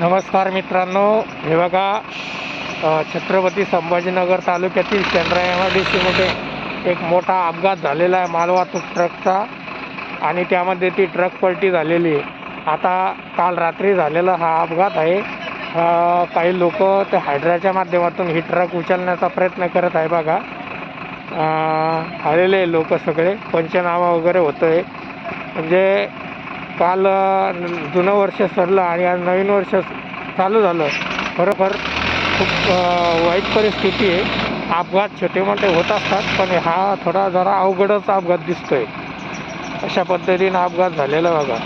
नमस्कार मित्रांनो. हे बघा छत्रपती संभाजीनगर तालुक्यातील शेंद्रा डी सीमध्ये एक मोठा अपघात झालेला आहे मालवाहतूक ट्रकचा आणि त्यामध्ये ती ट्रक पलटी झालेली आहे. आता काल रात्री झालेला हा अपघात आहे. काही लोक ते हायड्राच्या माध्यमातून ही ट्रक उचलण्याचा प्रयत्न करत आहे बघा. आलेले लोक सगळे पंचनामा वगैरे होतं आहे म्हणजे काल जुनं वर्ष सरलं आणि आज नवीन वर्ष चालू झालं. खरोखर खूप वाईट परिस्थिती आहे. अपघात छोटे मोठे होत असतात पण हा थोडा जरा अवघडच अपघात दिसतोय. अशा पद्धतीनं अपघात झालेला बघा.